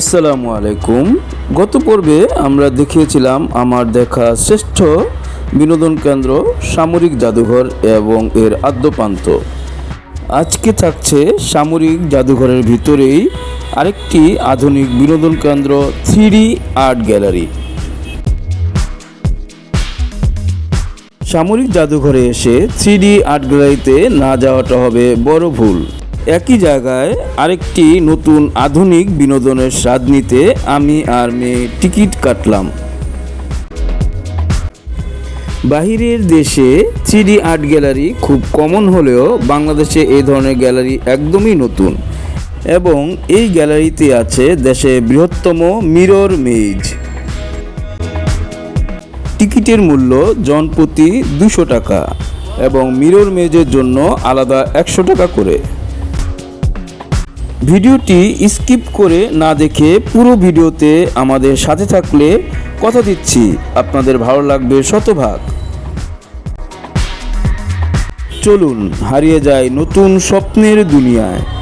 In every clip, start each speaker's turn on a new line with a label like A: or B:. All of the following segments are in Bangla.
A: আসসালামু আলাইকুম। গত পর্বে আমরা দেখিয়েছিলাম আমার দেখা শ্রেষ্ঠ বিনোদন কেন্দ্র সামরিক জাদুঘর এবং এর আদ্যপান্ত। আজকে থাকছে সামরিক জাদুঘরের ভিতরেই আরেকটি আধুনিক বিনোদন কেন্দ্র থ্রি আর্ট গ্যালারি। সামরিক জাদুঘরে এসে থ্রি আর্ট গ্যালারিতে না যাওয়াটা হবে বড় ভুল। একই জায়গায় আরেকটি নতুন আধুনিক বিনোদনের স্বাদ নিতে আমি আর মেয়ে টিকিট কাটলাম। বাহিরের দেশে থ্রি আর্ট গ্যালারি খুব কমন হলেও বাংলাদেশে এই ধরনের গ্যালারি একদমই নতুন এবং এই গ্যালারিতে আছে দেশে বৃহত্তম মিরর মেজ। টিকিটের মূল্য জনপ্রতি দুশো টাকা এবং মিরর মেজের জন্য আলাদা একশো টাকা করে। ভিডিওটি স্কিপ করে না দেখে পুরো ভিডিওতে আমাদের সাথে থাকলে কথা দিচ্ছি। আপনাদের ভালো লাগবে শতভাগ। চলুন, হারিয়ে যায় নতুন স্বপ্নের দুনিয়ায়।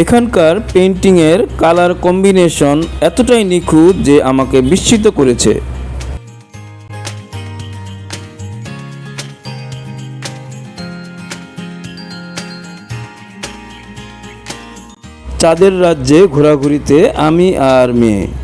A: এখানকার পেন্টিংয়ের কালার কম্বিনেশন এতটাই নিখুঁত যে আমাকে বিস্মিত করেছে। চাঁদের রাজ্যে ঘোরাঘুরিতে আমি আর মেয়ে।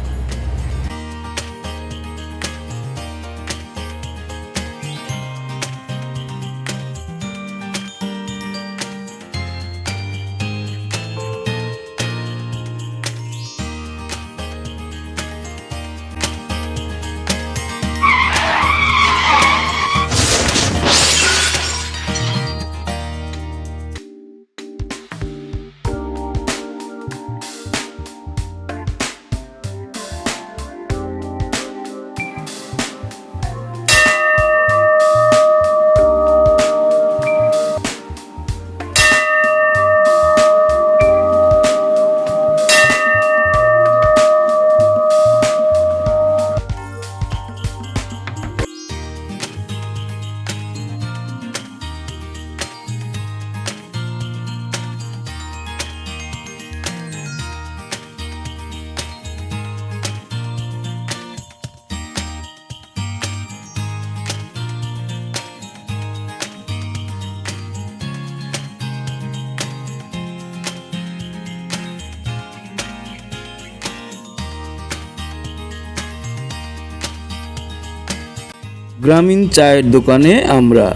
A: গ্রামীণ চায়ের দোকানে আমরা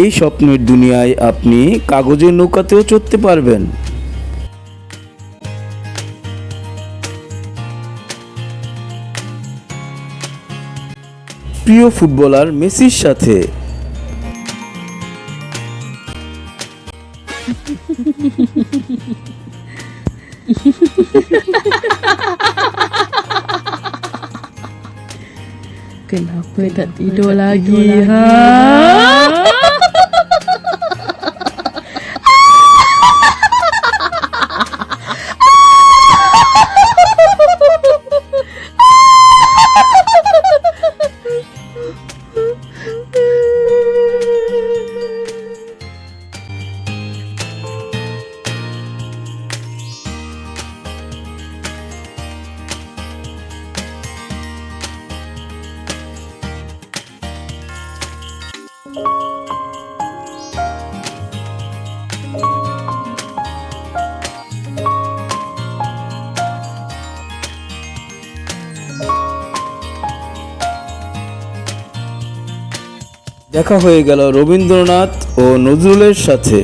A: এই স্বপ্নের দুনিয়ায় আপনি কাগজের নৌকাতেও চড়তে পারবেন। প্রিয় ফুটবলার মেসির সাথে।
B: Kenapa tak tidur lagi, ha?
A: দেখা হয়ে গেল রবীন্দ্রনাথ ও নজরুলের সাথে।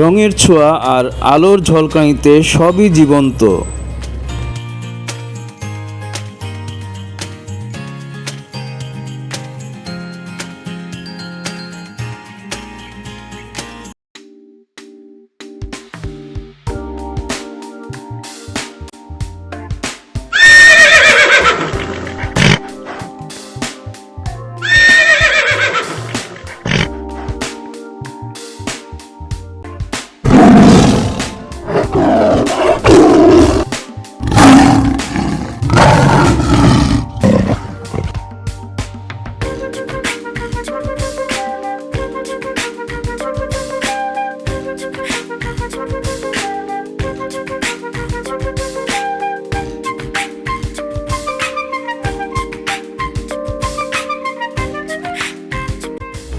A: রঙের ছোঁয়া আর আলোর ঝলকানিতে সবই জীবন্ত।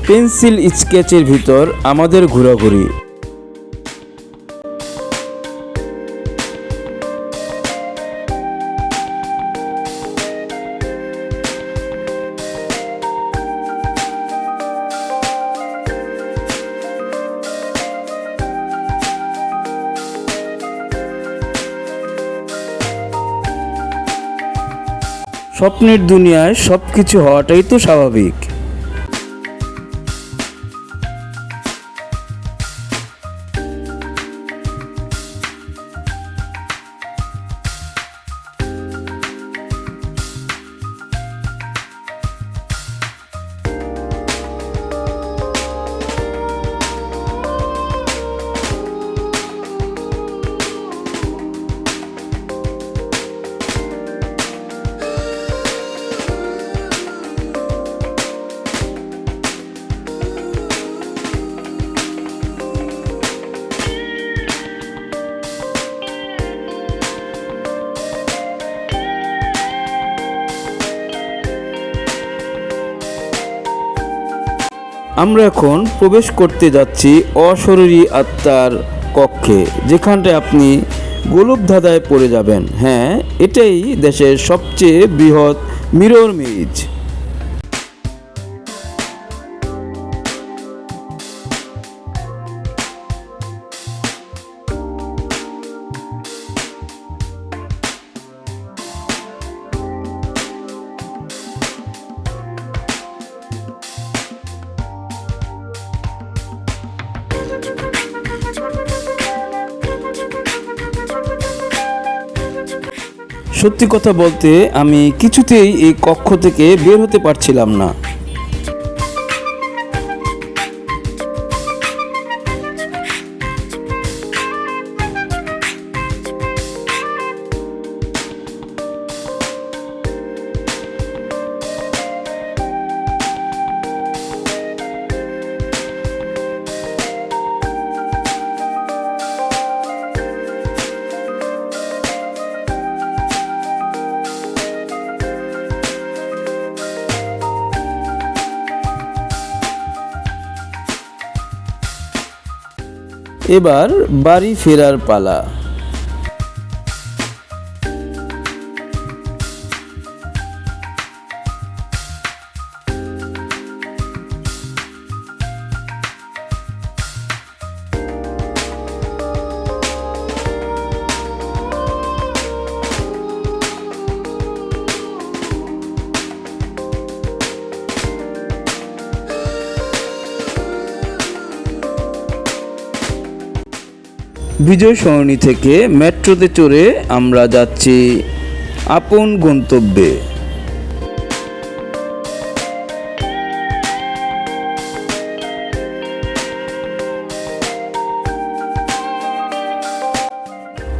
A: পেন্সিল স্কেচের ভিতর আমাদের ঘোরাঘুরি। স্বপ্নের দুনিয়ায় সবকিছু হওয়াটাই তো স্বাভাবিক। আমরা এখন প্রবেশ করতে যাচ্ছি অশরীরী আত্মার কক্ষে, যেখানটায় আপনি গোলপ ধাঁধায় পড়ে যাবেন। হ্যাঁ এটাই দেশের সবচেয়ে বৃহৎ মিরর মেজ সত্যি কথা বলতে আমি কিছুতেই এই কক্ষ থেকে বের হতে পারছিলাম না। এবার বাড়ি ফেরার পালা। বিজয় সরণি থেকে মেট্রোতে চড়ে আমরা যাচ্ছি আপন গন্তব্যে।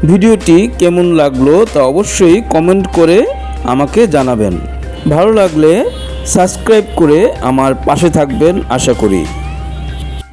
A: ভিডিওটি কেমন লাগল তা অবশ্যই কমেন্ট করে আমাকে জানাবেন। ভালো লাগলে সাবস্ক্রাইব করে আমার পাশে থাকবেন, আশা করি।